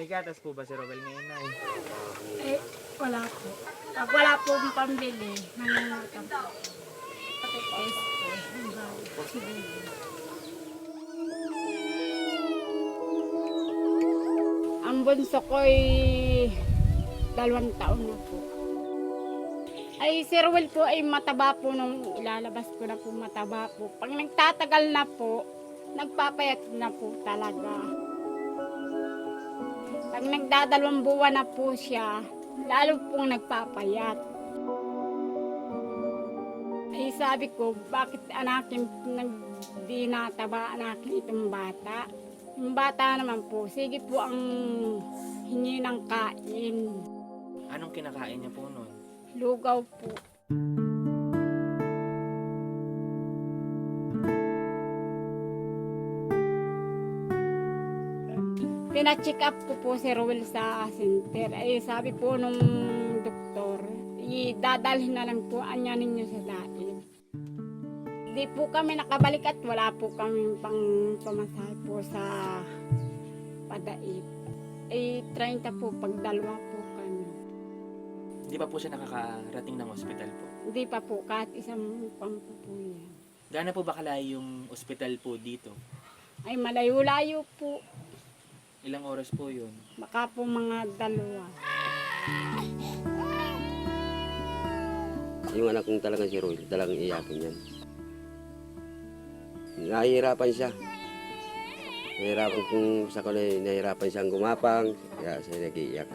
May gatas po ba si Robel ngayon, Nay? Eh, wala po. Pag wala po yung pambili, nangungutang po. Pati peso po. ang. Ang bunso ko ay dalawang taon na po. Ay, si Ruel po ay mataba po nung ilalabas ko na po mataba po. Pag nagtatagal na po, nagpapayat na po talaga. Pag nagdadalawang buwan na po siya, lalo pong nagpapayat. Ay sabi ko, bakit anakin di nataba anakin itong bata? Yung bata naman po, sige po ang hingi ng kain. Anong kinakain niya po noon? Lugaw po. Pina-check up ko po si Ruel sa center. Ay sabi po nung doktor, idadalhin na lang po anya ninyo sa daig. Di po kami nakabalik at wala po kami pang pamasahe po sa padaip. Ay 30 po pag dalawa po kami. Di ba po siya nakakarating ng ospital po? Hindi pa po, kahit isang pampo po yan. Gaano po ba kalayo yung ospital po dito? Ay, malayo-layo po. Ilang oras po yun? Baka po mga dalawa. Yung anak kong talaga si Roy, talagang iyakin yan. Nahihirapan siya. Nahihirapan kung sa kulay, nahihirapan siyang gumapang, kaya siya nag-iiyak.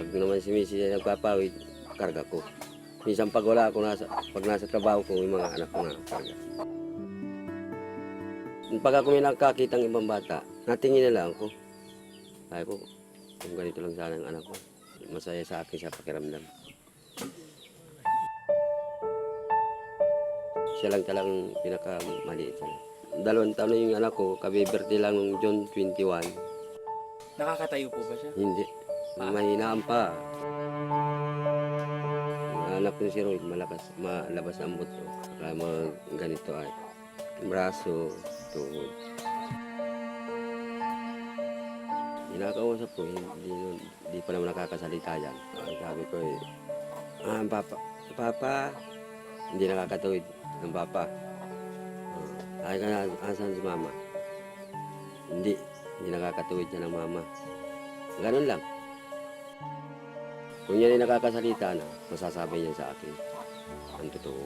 Pag naman si Missy ay nagpapawid, karga ko. Minsan pag wala ako, nasa, pag nasa trabaho ko, yung mga anak ko na karga. Pag ako may nakakita ng ibang bata, natingin na lang ako. Sabi ko, kung ganito lang sana ang anak ko, masaya sa akin sa pakiramdam. Siya lang talagang pinakamaliit. Dalawang taon na yung anak ko, kabibirthday lang nung June 21. Nakakatayo po ba siya? Hindi. Mahinaan pa. Anak ko si Roy, malakas, malabas ang buto. Kaya mga ganito ay braso, tuhod. Kinakausap ko, hindi, hindi, pa naman nakakasalita yan. Ang sabi ko eh, ah, papa, papa, hindi nakakatuwid ng papa. Uh, ay ka na, asan si mama? Hindi, hindi nakakatuwid yan ng mama. Ganun lang. Kung yan ay nakakasalita na, masasabi niya sa akin ang totoo.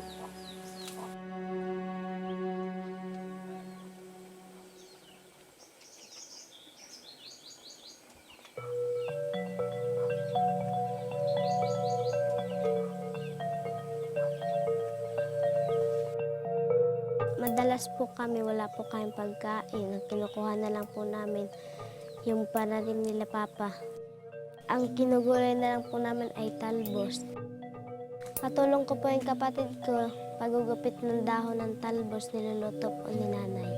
Madalas po kami, wala po kayong pagkain. Ang kinukuha na lang po namin yung pananim nila Papa. Ang kinugulay na lang po namin ay talbos. Katulong ko po yung kapatid ko, pagugupit ng dahon ng talbos niluluto po ni nanay.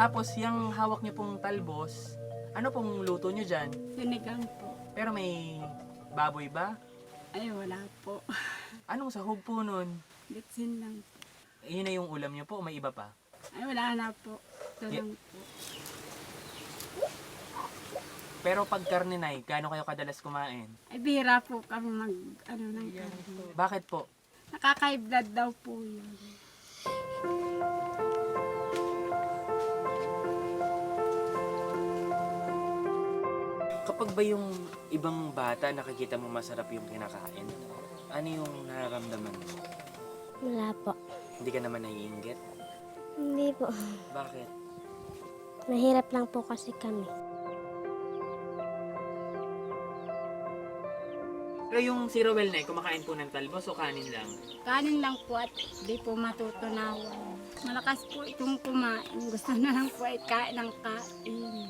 Tapos, yung hawak niyo pong talbos, ano pong luto niyo dyan? Sinigang po. Pero may baboy ba? Ay, wala po. Anong sahog po nun? Bitsin lang po. Yun na yung ulam niyo po, o may iba pa? Ay, wala na po. Ito Yeah. lang po. Pero pag karne na, gaano kayo kadalas kumain? Ay, bihira po kami mag, ano ng karne. Bakit po? Nakaka-blood daw po yun. Kapag ba yung ibang bata nakikita mo masarap yung kinakain, ano yung nararamdaman mo? Wala po. Hindi ka naman naiinggit? Hindi po. Bakit? Mahirap lang po kasi kami. Pero yung si Rowel na, kumakain po ng talbos o kanin lang? Kanin lang po at di po matutunawan. Malakas po itong kumain. Gusto na lang po ay kain ng kain.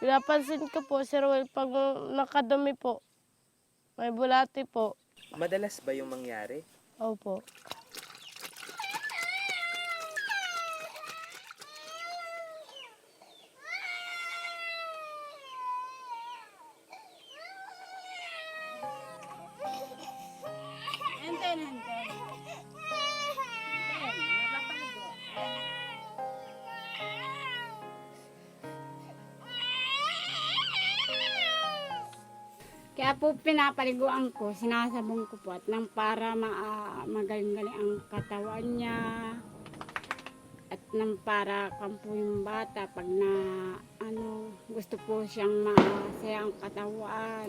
Pinapansin ko po, Sir Will, pag nakadumi po, may bulati po. Madalas ba yung mangyari? Opo. Kaya po pinapaliguan ko, sinasabong ko po at nang para ma magaling-galing ang katawan niya at nang para kan po yung bata pag na ano gusto po siyang masaya ang katawan.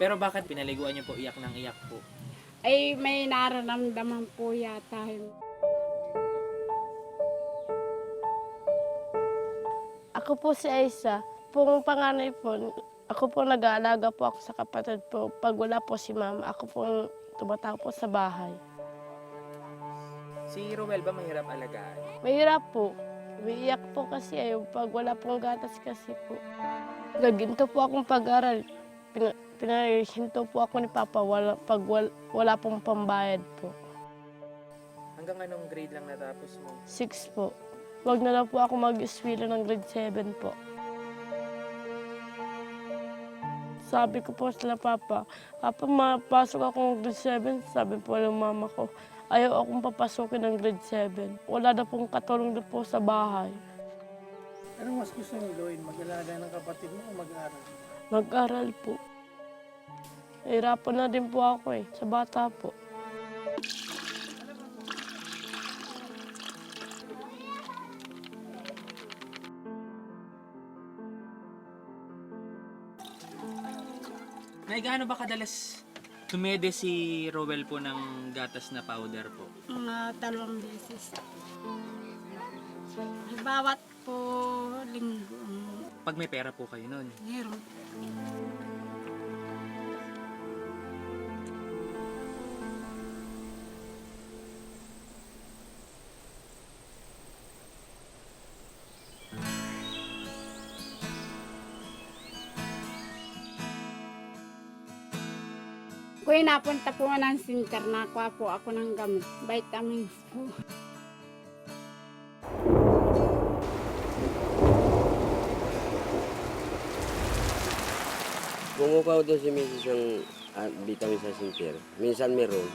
Pero bakit pinaliguan niyo po iyak ng iyak po? ay may nararamdaman po yata yun. Ako po si Aisa. Pong panganay po, ako po nag-aalaga po ako sa kapatid po. Pag wala po si mama, ako po tumataw po sa bahay. Si Ruel ba mahirap alagaan? Mahirap po. Umiiyak po kasi ayaw pag wala pong gatas kasi po. Naginto po akong pag-aral. Pina, pinahinto po ako ni Papa wala, pag wala, wala pong pambayad po. Hanggang anong grade lang natapos mo? Six po. Wag na lang po ako mag-eswila ng grade 7 po. Sabi ko po sila, Papa, Papa, mapasok akong grade 7. Sabi po ng mama ko, ayaw akong papasukin ng grade 7. Wala na pong katulong na po sa bahay. Anong mas gusto mo gawin? Mag-alaga ng kapatid mo o mag-aaral? Mag-aral po. Hirapan na din po ako eh, sa bata po. Nay, gaano ba kadalas tumede si Rowel po ng gatas na powder po? Mga dalawang beses. Bawat po linggo. Pag may pera po kayo nun. Meron. Kuya, napunta po ng center, nakuha po ako ng gamot, vitamins po. Kumukuha doon si Mrs. ng ah, vitamin sa sinter. Minsan meron,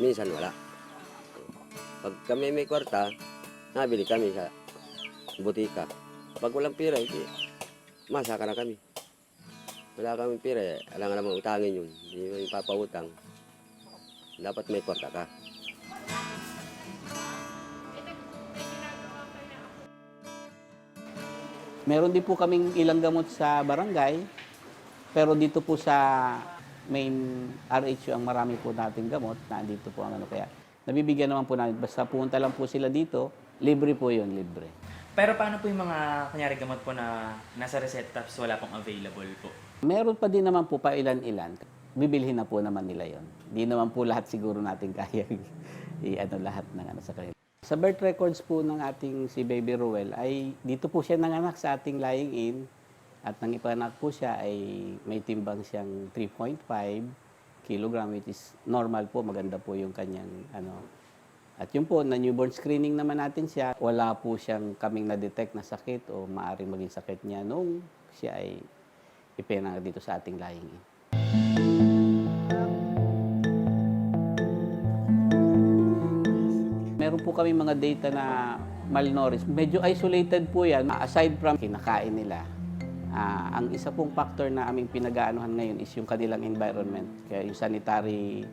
minsan wala. Pag kami may kwarta, nabili kami sa butika. Pag walang pira, hindi. Masaka na kami. Wala kami pira, eh. alam nga naman utangin yun. Hindi mo yung papautang. Dapat may kwarta ka. Meron din po kaming ilang gamot sa barangay, pero dito po sa main RHU ang marami po nating gamot na dito po ang ano kaya. Nabibigyan naman po namin, basta pumunta lang po sila dito, libre po yun, libre. Pero paano po yung mga kunyari gamot po na nasa reseta tapos wala pong available po? Meron pa din naman po pa ilan-ilan. Bibilhin na po naman nila yon. Di naman po lahat siguro natin kaya i-ano lahat ng ano sa kanila. Sa birth records po ng ating si Baby Ruel ay dito po siya nanganak sa ating lying in at nang ipanak po siya ay may timbang siyang 3.5 kilogram which is normal po, maganda po yung kanyang ano. At yun po, na newborn screening naman natin siya, wala po siyang kaming na-detect na sakit o maaaring maging sakit niya nung siya ay ipinanganak dito sa ating lying in. Meron po kami mga data na malnourished. Medyo isolated po yan. Aside from kinakain nila, ah, ang isa pong factor na aming pinag-aanuhan ngayon is yung kanilang environment. Kaya yung sanitary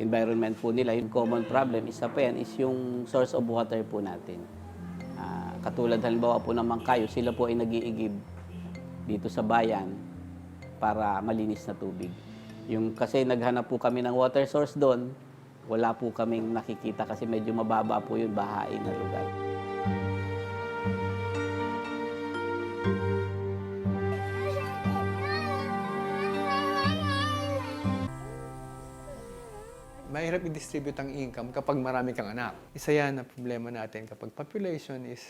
environment po nila, yung common problem, isa pa yan is yung source of water po natin. Ah, katulad halimbawa po ng Mangkayo, sila po ay nag-iigib dito sa bayan para malinis na tubig. Yung kasi naghanap po kami ng water source doon, wala po kaming nakikita kasi medyo mababa po yun, bahain na lugar. mahirap i-distribute ang income kapag marami kang anak. Isa yan na problema natin kapag population is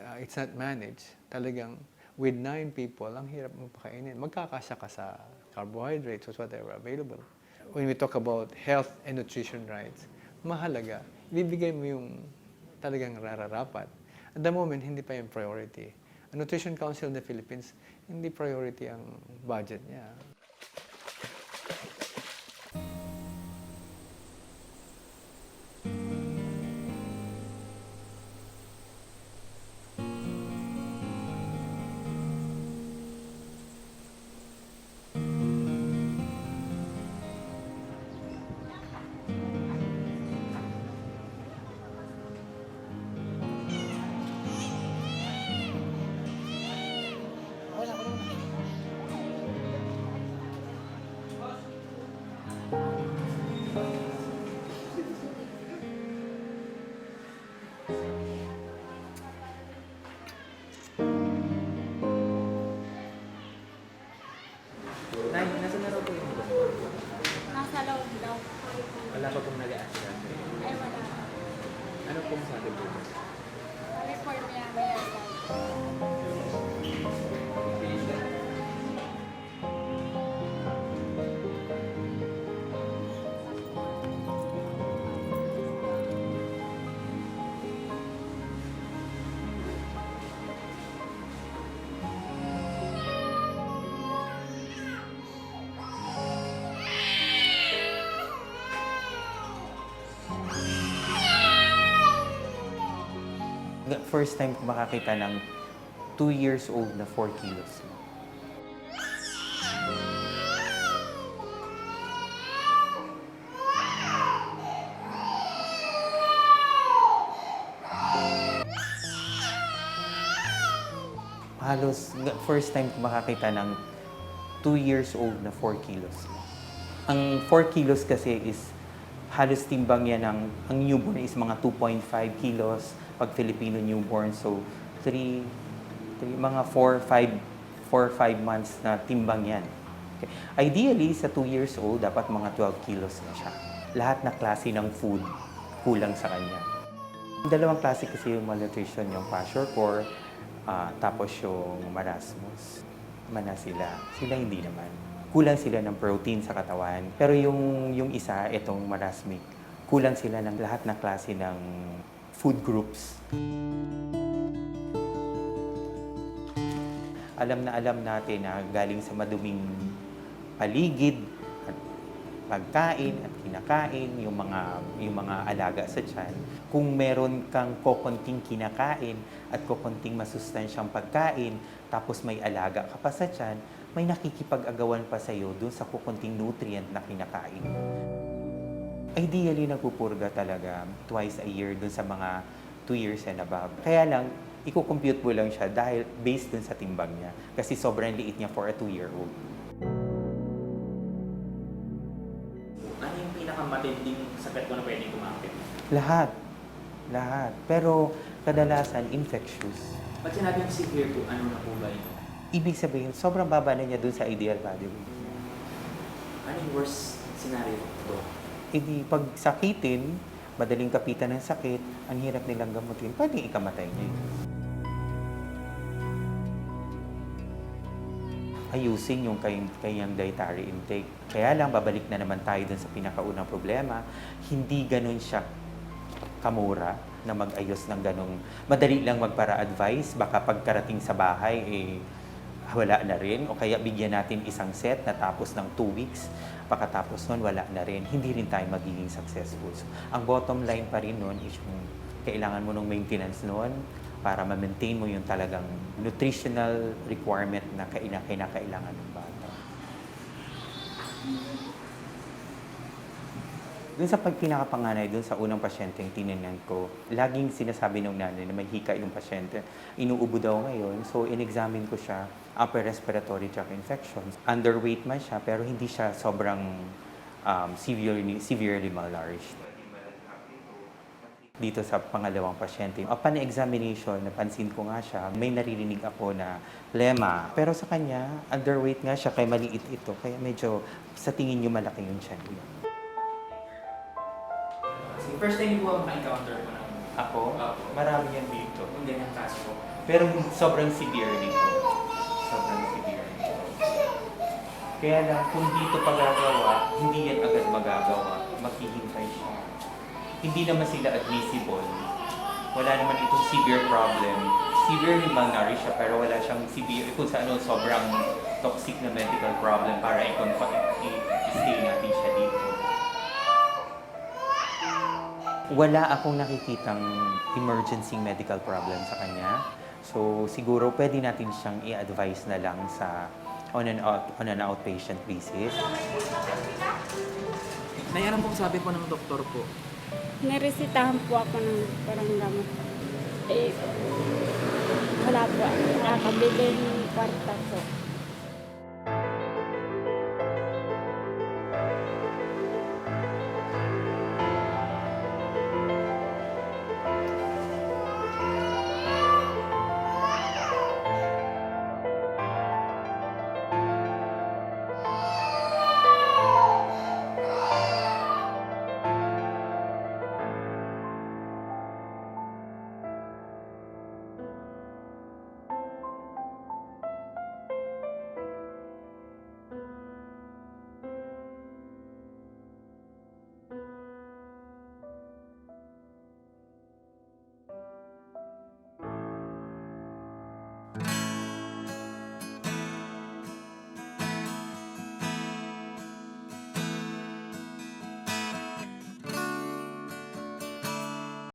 uh, it's not managed, talagang with nine people, ang hirap mo pakainin. Magkakasya ka sa carbohydrates or whatever available. When we talk about health and nutrition rights, mahalaga, ibibigay mo yung talagang rararapat. At the moment, hindi pa yung priority. Ang Nutrition Council of the Philippines, hindi priority ang budget niya. First time ko makakita ng 2 years old na 4 kilos. Halos first time ko makakita ng 2 years old na 4 kilos. Ang 4 kilos kasi is halos timbang yan ng, ang newborn is mga 2.5 kilos pag Filipino newborn. So, 3, mga 4, 5, 4, 5 months na timbang yan. Okay. Ideally, sa 2 years old, dapat mga 12 kilos na siya. Lahat na klase ng food, kulang sa kanya. Dalawang klase kasi yung malnutrition, yung kwashiorkor, ah, tapos yung marasmus. Mana sila. Sila hindi naman. Kulang sila ng protein sa katawan. Pero yung, yung isa, itong marasmic, kulang sila ng lahat na klase ng food groups. Alam na alam natin na galing sa maduming paligid at pagkain at kinakain, yung mga, yung mga alaga sa tiyan. Kung meron kang kokonting kinakain at kokonting masustansyang pagkain, tapos may alaga ka pa sa tiyan, may nakikipag-agawan pa sa'yo dun sa kukunting nutrient na kinakain. Ideally, nagpupurga talaga twice a year dun sa mga 2 years and above. Kaya lang, i-compute mo lang siya dahil based dun sa timbang niya. Kasi sobrang liit niya for a 2-year-old. Ano yung pinakamatinding sakit ko na pwedeng kumapit? Lahat. Lahat. Pero kadalasan, infectious. Ba't sinabing severe po? Ano na po ba yun? Ibig sabihin, sobrang baba na niya dun sa ideal weight. Ano yung worst scenario po? Hindi, pag sakitin, madaling kapitan ng sakit, ang hirap nilang gamutin, pwedeng ikamatay niya. Ayusin yung kay, kanyang dietary intake. Kaya lang, babalik na naman tayo dun sa pinakaunang problema, hindi ganun siya kamura na mag-ayos ng ganong madali lang magpara-advise baka pagkarating sa bahay eh wala na rin. O kaya bigyan natin isang set na tapos ng 2 weeks. Pagkatapos nun wala na rin. Hindi rin tayo magiging successful. So, ang bottom line pa rin nun is yung kailangan mo ng maintenance nun para ma-maintain mo yung talagang nutritional requirement na kaina- kinakailangan ng bata. Doon sa pag pinakapanganay, doon sa unang pasyente yung tinignan ko, laging sinasabi ng nanay na may hika yung pasyente. Inuubo daw ngayon, so in-examine ko siya, upper respiratory tract infections. Underweight man siya, pero hindi siya sobrang um, severely, severely malnourished. Dito sa pangalawang pasyente, upon examination, napansin ko nga siya, may naririnig ako na lema. Pero sa kanya, underweight nga siya, kaya maliit ito. Kaya medyo sa tingin niyo malaki yung tiyan niya. First time po ako maka-encounter ko ng Ako, Opo. marami yan dito. yung ganyang kaso. Pero sobrang severe nito. Sobrang severe nito. Kaya lang, kung dito pagagawa, hindi yan agad magagawa. Maghihintay siya. Hindi naman sila admissible. Wala naman itong severe problem. Severely malnourished siya, pero wala siyang severe, kung sa ano, sobrang toxic na medical problem para i-confine, Wala akong nakikitang emergency medical problem sa kanya. So siguro pwede natin siyang i-advise na lang sa on an out, on an outpatient basis. Nay, ano pong sabi po ng doktor po? Niresitahan po ako ng parang gamot. Eh, wala po. Nakakabili ng kwarta po.